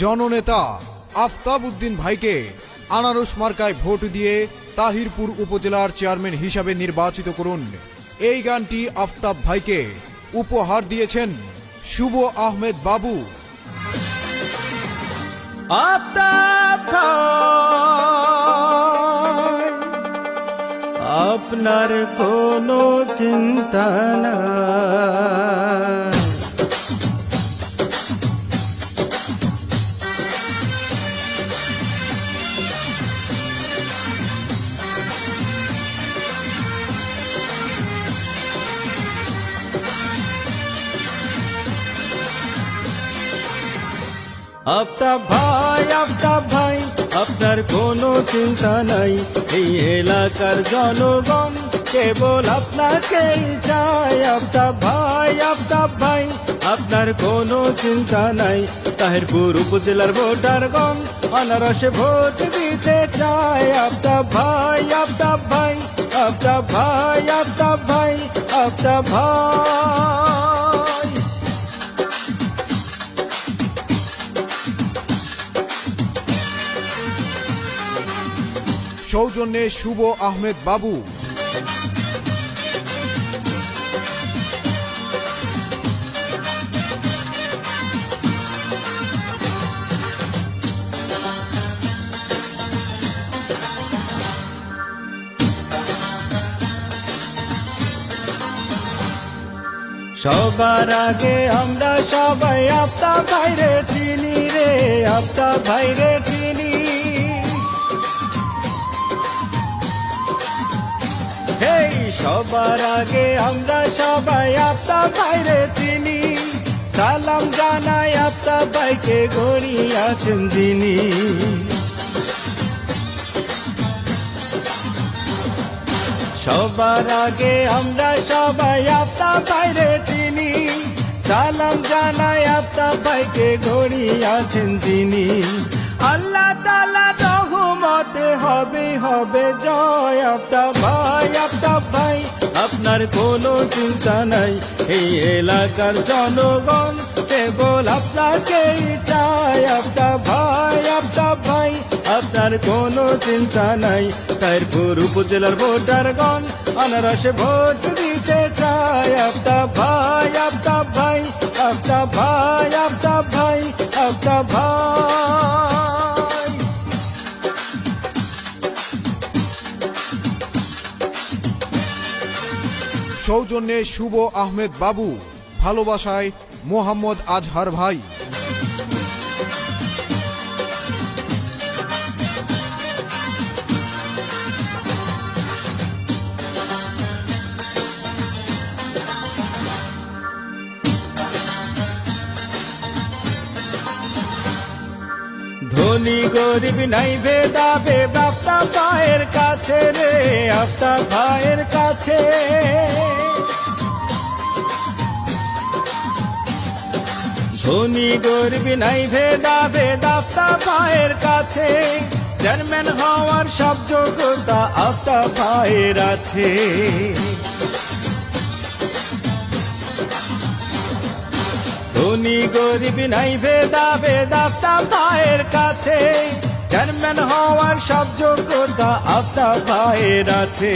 জননেতা আফতাব উদ্দিন ভাইকে আনারস মার্কায় ভোট দিয়ে তাহিরপুর উপজেলার চেয়ারম্যান হিসাবে নির্বাচিত করুন। এই গানটি আফতাব ভাইকে উপহার দিয়েছেন শুভ আহমেদ বাবু। আপনার কোনো চিন্তা না আফতাব ভাই আফতাব ভাই, আপনার কোনো চিন্তা নাই। এই এলাকার জনগণ কেবল আপনাকেই চায়। আফতাব ভাই আফতাব ভাই, আপনার কোনো চিন্তা নাই। তাহিরপুর উপজেলার ভোটারগণ আনারসে ভোট দিতে চায়। আফতাব ভাই আফতাব ভাই আফতাব ভাই আফতাব ভাই আফতাব ভাই। সৌজন্যে শুভ আহমেদ বাবু। সবার আগে আমরা সবাই আপতা ভাইরে চিনি রে আপতা ভাইরে চিনি সবার আগে আমরা সবাই আপতা ভাইরে চিনি। সালাম জানাই আপতা ভাইকে গড়ি আছেন যিনি। সবার আগে আমরা সবাই আপনা বাইরে চিনি। সালাম জানাই আপনা ভাইকে ঘড়ি আছেন যিনি। আল্লাহ তালা রহমতে হবে হবে জয় আপনা ভাই আপনা ভাই। আপনার কোনো চিন্তা নাই, এই এলাকার জনগণ কেবল আপনাকেই চায়। আপনা ভাই আপনা ভাই, আপনার কোনো চিন্তা নাই। তাইরপুর উপজেলার ভোটারগণ আনারসে ভোট দিতে চায়। আপনা ভাই সৌজন্যে শুভ আহমেদ বাবু ভালোবাসায় মোহাম্মদ আজহার ভাই। ধনী গরিব নাই ভেদাবে বাপ্তা ভাইয়ের কাছে রে আপতা ভাইয়ের কাছে। ধনী, গরিব নাই ভেদাবে দাপ্তা ভাইয়ের কাছে। চেয়ারম্যান হওয়ার সব যোগ্যতা আপতা ভাইয়ের আছে। ধনী গরিব নাই, ভেদা বেদাফতা ভাইয়ের কাছে। চেয়ারম্যান হওয়ার সব যোগ্যতা আফতা ভাইয়ের আছে।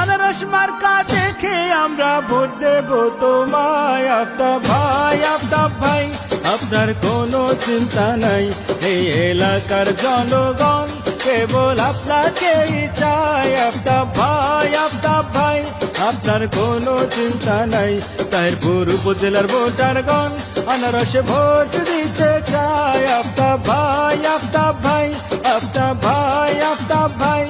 আনারস মার্কা দেখে আমরা ভোট দেব তোমায়। আফতা ভাই আফতা ভাই, আপনার কোনো চিন্তা নাই। এই এলাকার জনগণ কেবল আপনাকেই চায়। আফতা ভাই আফতা ভাই আপনার কোনো চিন্তা নাই। তাইরপুর উপজেলার ভোটারগণ আনারসে ভোট দিতে চায়। আপতা ভাই আপতা ভাই, আফতাব ভাই আপতা ভাই।